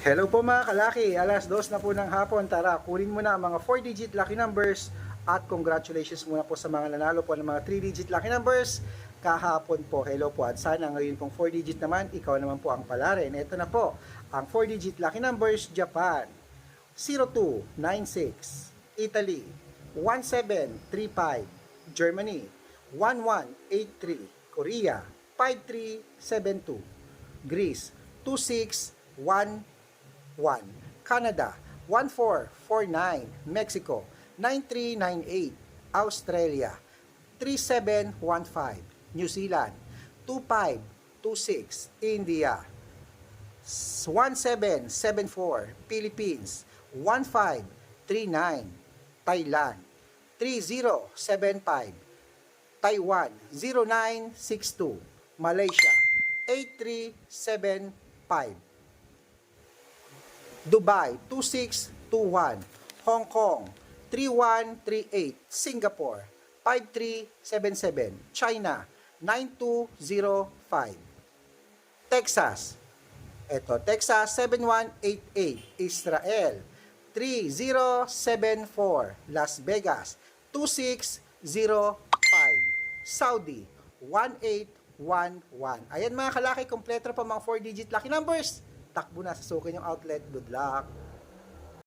Hello po mga kalaki, alas dos na po ng hapon. Tara, kunin mo na ang mga 4-digit lucky numbers at congratulations muna po sa mga nanalo po ng mga 3-digit lucky numbers kahapon po. Hello po at sana ngayon pong 4-digit naman, ikaw naman po ang pala rin. Ito na po, ang 4-digit lucky numbers, Japan, 0296, Italy, 1735, Germany, 1183, Korea, 5372, Greece, 2611, 1. Canada, 1449. Mexico, 9398. Australia, 3715. New Zealand, 2526. India, 1774. Philippines, 1539. Thailand, 3075. Taiwan, 0962. Malaysia, 8375. Dubai 2621, Hong Kong 3138, Singapore 5377, China 9205, Texas eto Texas 7188, Israel 3074, Las Vegas 2605, Saudi 1811. Ayan mga kalaki, kompleto pa mga 4-digit lucky numbers. Takbo na sa sukin yung outlet. Good luck!